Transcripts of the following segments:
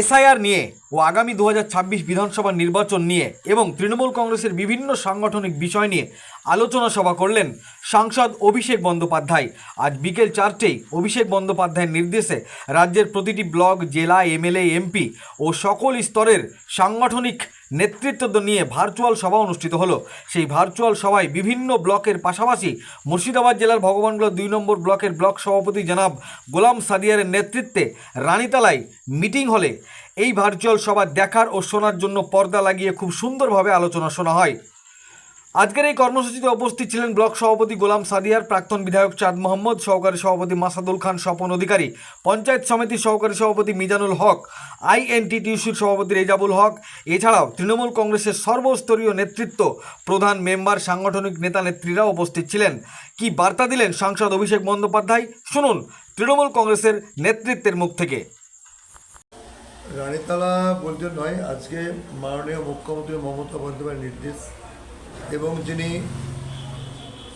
SIR নিয়ে ও আগামী দু হাজার ছাব্বিশ বিধানসভা নির্বাচন নিয়ে এবং তৃণমূল কংগ্রেসের বিভিন্ন সাংগঠনিক বিষয় নিয়ে আলোচনা সভা করলেন সাংসদ অভিষেক বন্দ্যোপাধ্যায়। আজ বিকেল চারটেই অভিষেক বন্দ্যোপাধ্যায়ের নির্দেশে রাজ্যের প্রতিটি ব্লক, জেলা, এমএলএ, এমপি ও সকল স্তরের সাংগঠনিক নেতৃত্ব নিয়ে ভার্চুয়াল সভা অনুষ্ঠিত হলো। সেই ভার্চুয়াল সভায় বিভিন্ন ব্লকের পাশাপাশি মুর্শিদাবাদ জেলার ভগবানগুলো দুই নম্বর ব্লকের ব্লক সভাপতি জনাব গোলাম সাদিয়ারের নেতৃত্বে রানীতালায় মিটিং হলে। এই ভার্চুয়াল সভা দেখার ও শোনার জন্য পর্দা লাগিয়ে খুব সুন্দরভাবে আলোচনা শোনা হয়। আজকের এই কর্মসূচিতে উপস্থিত ছিলেন ব্লক সভাপতি গোলাম সাদিয়ার, প্রাক্তন বিধায়ক চাঁদ মোহাম্মদ, সহকারী সভাপতি মাসাদুল খান, স্বপন অধিকারী, পঞ্চায়েত সমিতির সহকারী সভাপতি মিজানুল হক, আইএনটিটিউসির সভাপতি রেজাবুল হক, এছাড়াও তৃণমূল কংগ্রেসের সর্বস্তরীয় নেতৃত্ব প্রধান মেম্বার, সাংগঠনিক নেতা নেত্রীরা উপস্থিত ছিলেন। কি বার্তা দিলেন সাংসদ অভিষেক বন্দ্যোপাধ্যায়? শুনুন তৃণমূল কংগ্রেসের নেতৃত্বের মুখ থেকে। রানীতলা বলতে নয়, আজকে মাননীয় মুখ্যমন্ত্রী মমতা বন্দ্যোপাধ্যায়ের নির্দেশ। এবং যিনি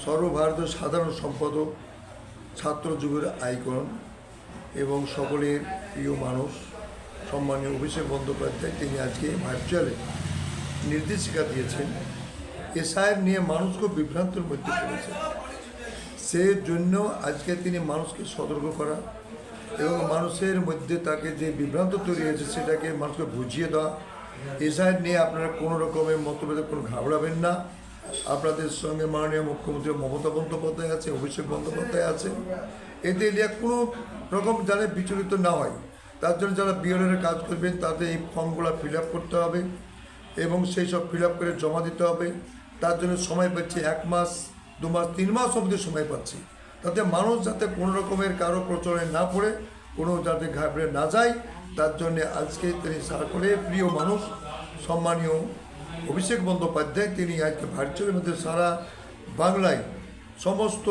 সর্বভারতীয় সাধারণ সম্পাদক, ছাত্র যুগের আইকন এবং সকলের প্রিয় মানুষ, সম্মানীয় অভিষেক বন্দ্যোপাধ্যায়, তিনি আজকে ভার্চুয়ালে নির্দেশিকা দিয়েছেন। এ সাহেব নিয়ে মানুষকে বিভ্রান্তের মধ্যে পড়েছে সে জন্য আজকে তিনি মানুষকে সতর্ক করা এবং মানুষের মধ্যে তাকে যে বিভ্রান্ত তৈরি হয়েছে সেটাকে মানুষকে বুঝিয়ে দেওয়া। এসআই নিয়ে আপনারা কোনো রকমের মতভেদে কোনো ঘাবড়াবেন না। আপনাদের সঙ্গে মাননীয় মুখ্যমন্ত্রী মমতা বন্দ্যোপাধ্যায় আছে, অভিষেক বন্দ্যোপাধ্যায় আছে। এতে নিয়ে কোনো রকম যারা বিচলিত না হয়, তার জন্য যারা বিএলএর কাজ করবেন তাদের এই ফর্মগুলো ফিল করতে হবে এবং সেই সব ফিল করে জমা দিতে হবে। তার জন্য সময় পাচ্ছি এক মাস, দু মাস, তিন মাস অবধি সময় পাচ্ছি। তাতে মানুষ যাতে কোনো রকমের কারও প্রচলনে না পড়ে, কোনো যাতে ঘাবড়ে না যায়, তার জন্যে আজকে তিনি সার্কলে প্রিয় মানুষ, সম্মানীয় অভিষেক বন্দ্যোপাধ্যায়, তিনি আজকে ভার্চুয়ালের মধ্যে সারা বাংলায় সমস্ত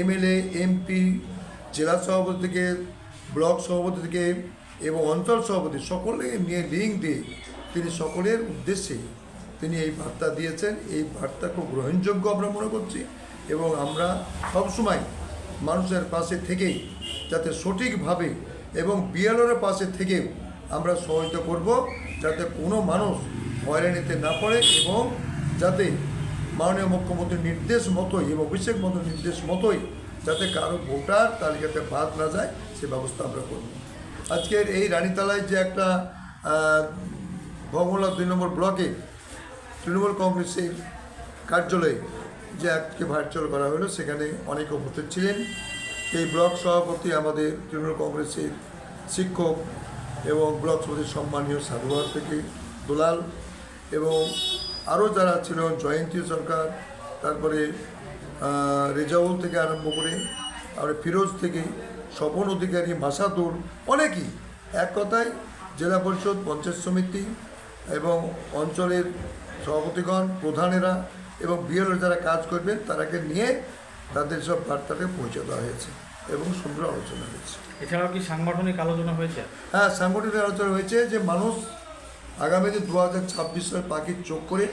এমএলএ, এমপি, জেলা সভাপতি থেকে, ব্লক সভাপতি থেকে এবং অঞ্চল সভাপতি সকলে নিয়ে লিঙ্ক দিয়ে তিনি সকলের উদ্দেশ্যে তিনি এই বার্তা দিয়েছেন। এই বার্তা খুব গ্রহণযোগ্য আমরা মনে করছি এবং আমরা সবসময় মানুষের পাশে থেকেই যাতে সঠিকভাবে এবং বিএলওর পাশে থেকেও আমরা সহায়তা করব, যাতে কোনো মানুষ হয়রানিতে না পড়ে এবং যাতে মাননীয় মুখ্যমন্ত্রীর নির্দেশ মতোই এবং অভিষেক মন্ত্রীর নির্দেশ মতোই যাতে কারও ভোটার তালিকাতে বাদ না যায়, সে ব্যবস্থা আমরা করব। আজকের এই রানীতলায় যে একটা ভগমলা দুই নম্বর ব্লকে তৃণমূল কংগ্রেসের কার্যালয়ে যে আজকে ভার্চুয়াল করা হলো, সেখানে অনেকে উপস্থিত ছিলেন। এই ব্লক সভাপতি আমাদের তৃণমূল কংগ্রেসের শিক্ষক এবং ব্লক সভাপতির সম্মানীয় সাধুবার থেকে দুলাল এবং আরও যারা ছিল জয়ন্তী সরকার তারপরে রেজাউল থেকে আরম্ভ করে আর ফিরোজ থেকে স্বপন অধিকারী মাসাদুর অনেকেই। এক কথায় জেলা পরিষদ পঞ্চায়েত সমিতি এবং অঞ্চলের সভাপতিগণ প্রধানেরা এবং বিএলও যারা কাজ করবেন তারাকে নিয়ে তাদের সব বার্তাকে পৌঁছে দেওয়া হয়েছে এবং সুন্দর আলোচনা হয়েছে। এছাড়াও কি সাংগঠনিক আলোচনা হয়েছে? হ্যাঁ সাংগঠনিক আলোচনা হয়েছে যে মানুষ আগামী দিন দু হাজার ছাব্বিশ সালের পাখির চোখ করে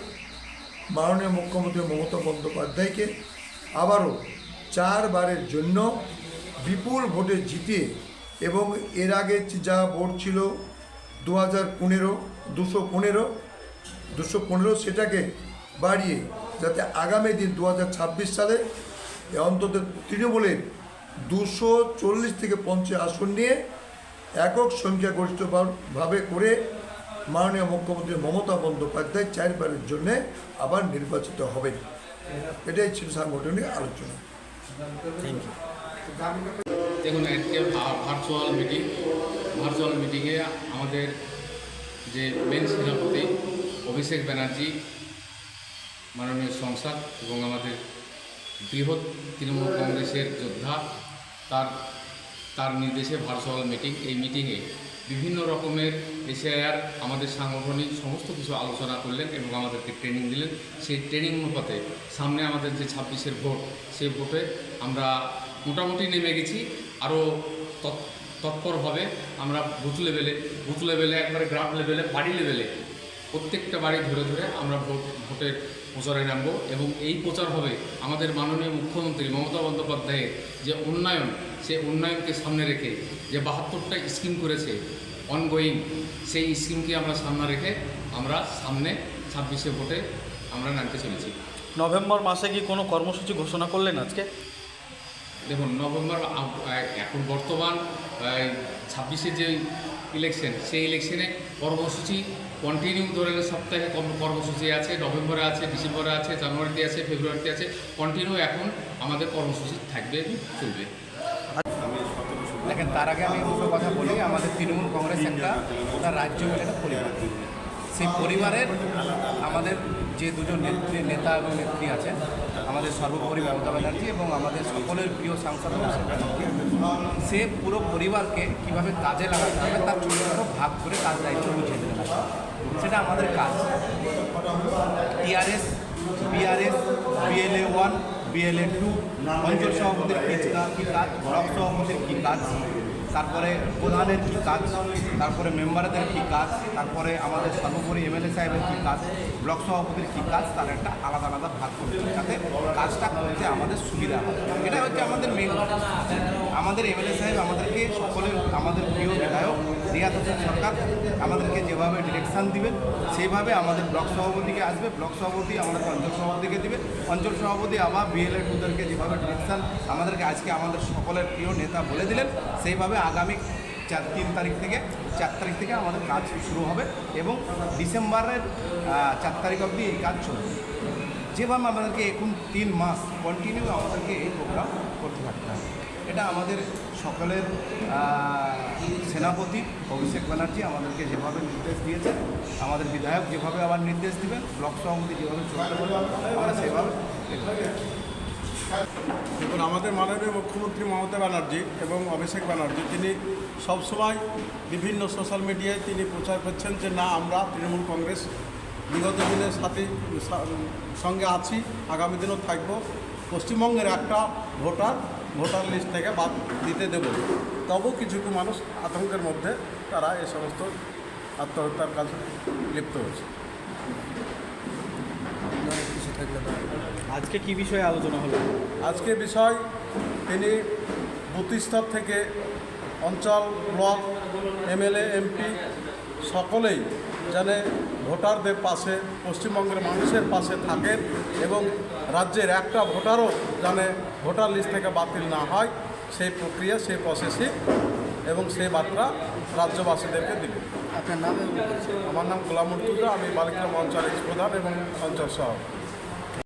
মাননীয় মুখ্যমন্ত্রী মমতা বন্দ্যোপাধ্যায়কে আবারও চারবারের জন্য বিপুল ভোটে জিতিয়ে এবং এর আগে যা ভোট ছিল দু হাজার পনেরো, দুশো পনেরো দুশো পনেরো সেটাকে বাড়িয়ে যাতে আগামী দিন দু হাজার ছাব্বিশ সালে অন্তত তৃণমূলের দুশো চল্লিশ থেকে পঞ্চাশ আসন নিয়ে একক সংখ্যাগরিষ্ঠভাবে করে মাননীয় মুখ্যমন্ত্রী মমতা বন্দ্যোপাধ্যায় চারবারের জন্য আবার নির্বাচিত হবেন। এটাই ছিল সাংগঠনিক আলোচনা। দেখুন, আজকে ভার্চুয়াল মিটিং ভার্চুয়াল মিটিংয়ে আমাদের যে মেন সেনাপতি অভিষেক ব্যানার্জি, মাননীয় সংসদ এবং আমাদের বৃহৎ তৃণমূল কংগ্রেসের যোদ্ধা, তার তার নির্দেশে ভার্চুয়াল মিটিং এই মিটিংয়ে বিভিন্ন রকমের এসআইআর, আমাদের সাংগঠনিক সমস্ত কিছু আলোচনা করলেন এবং আমাদেরকে ট্রেনিং দিলেন। সেই ট্রেনিং অনুপাতে সামনে আমাদের যে ছাব্বিশের ভোট, সেই ভোটে আমরা মোটামুটি নেমে গেছি। আরও তৎ- তৎপরভাবে আমরা বুথ লেভেলে বুথ লেভেলে একবারে গ্রাম লেভেলে বাড়ি লেভেলে প্রত্যেকটা বাড়ি ধরে ধরে আমরা ভোট, ভোটের প্রচারে নামবো এবং এই প্রচার হবে আমাদের মাননীয় মুখ্যমন্ত্রী মমতা বন্দ্যোপাধ্যায়ের যে উন্নয়ন সে উন্নয়নকে সামনে রেখে যে বাহাত্তরটা স্কিম করেছে অনগোয়িং সেই স্কিমকে আমরা সামনে রেখে আমরা সামনে ছাব্বিশে ভোটে আমরা নামতে চলেছি। নভেম্বর মাসে কি কোনো কর্মসূচি ঘোষণা করলেন আজকে? দেখুন নভেম্বর এখন বর্তমান ছাব্বিশে যে ইলেকশন সেই ইলেকশনে কর্মসূচি কন্টিনিউ ধরে সপ্তাহে কর্ম- কর্মসূচি আছে নভেম্বরে আছে ডিসেম্বরে আছে জানুয়ারিতে আছে ফেব্রুয়ারিতে আছে কন্টিনিউ এখন আমাদের কর্মসূচি থাকবে চলবে। দেখেন তার আগে আমি দুটো কথা বলি। আমাদের তৃণমূল কংগ্রেস একটা ওটা রাজ্য মিলে একটা পরিবার। সেই পরিবারের আমাদের যে দুজন নেত্রী নেতা এবং নেত্রী আছেন আমাদের সর্বোপরি মমতা ব্যানার্জি এবং আমাদের সকলের প্রিয় সাংসদ সে পুরো পরিবারকে কীভাবে কাজে লাগাতে হবে তার ছোটো ভাগ করে তার দায়িত্ব বুঝিয়ে দেবে সেটা আমাদের কাজ। TRS BRS BLA one BLA two অঞ্চল সভাপতির কী কাজ কী কাজ, ব্লক সভাপতির কী কাজ তারপরে প্রধানের কী কাজ? তারপরে মেম্বারদের কী কাজ? তারপরে আমাদের সর্বোপরি এমএলএ সাহেবের কী কাজ? ব্লক সভাপতির কী কাজ? তার একটা আলাদা আলাদা ভাগ করতে যাতে কাজটা করতে আমাদের সুবিধা হয়। এটা হচ্ছে আমাদের মেন আমাদের এমএলএ সাহেব আমাদেরকে সকলের আমাদের প্রিয় বিধায়ক রিয়াত হোসেন সরকার আমাদেরকে যেভাবে ডিরেকশান দিবেন, সেইভাবে আমাদের ব্লক সভাপতিকে আসবে। ব্লক সভাপতি আমাদের অঞ্চল সভাপতিকে দিবে। অঞ্চল সভাপতি আবার বিএলএ টুদেরকে যেভাবে ডিরেকশান আমাদেরকে আজকে আমাদের সকলের প্রিয় নেতা বলে দিলেন, সেইভাবে আগামী চার, তিন তারিখ থেকে, চার তারিখ থেকে আমাদের কাজ শুরু হবে এবং ডিসেম্বরের চার তারিখ অবধি এই কাজ চলবে যেভাবে আমাদেরকে এখন তিন মাস কন্টিনিউ আমাদেরকে এই প্রোগ্রাম করতে থাকতে হবে এটা আমাদের সকলের সেনাপতি অভিষেক ব্যানার্জি আমাদেরকে যেভাবে নির্দেশ দিয়েছেন, আমাদের বিধায়ক যেভাবে আবার নির্দেশ দিবেন, ব্লক সভাপতি যেভাবে চলতে আমরা সেভাবে। দেখুন আমাদের মাননীয় মুখ্যমন্ত্রী মমতা ব্যানার্জি এবং অভিষেক ব্যানার্জি, তিনি সবসময় বিভিন্ন সোশ্যাল মিডিয়ায় তিনি প্রচার করছেন যে, না, আমরা তৃণমূল কংগ্রেস বিগত দিনের সাথে সঙ্গে আছি, আগামী দিনও থাকব। পশ্চিমবঙ্গের একটা ভোটার ভোটার লিস্ট থেকে বাদ দিতে দেব। তবু কিছু কিছু মানুষ আতঙ্কের মধ্যে তারা এ সমস্ত আত্মহত্যার কাজে লিপ্ত হয়েছে। আজকে কি বিষয়ে আলোচনা হলো? আজকে বিষয় তিনি স্তর থেকে অঞ্চল ব্লক এমএলএ এমপি সকলেই যেন ভোটারদের পাশে পশ্চিমবঙ্গের মানুষের পাশে থাকেন এবং রাজ্যের একটা ভোটারও যেন ভোটার লিস্ট থেকে বাতিল না হয় সেই প্রক্রিয়া সেই প্রসেসই এবং সেই বার্তা রাজ্যবাসীদেরকে দিলেন আপনার নাম আমার নাম গোলাম মুর্তুজা আমি বালিকা অঞ্চল প্রধান এবং অঞ্চল সভাপতি।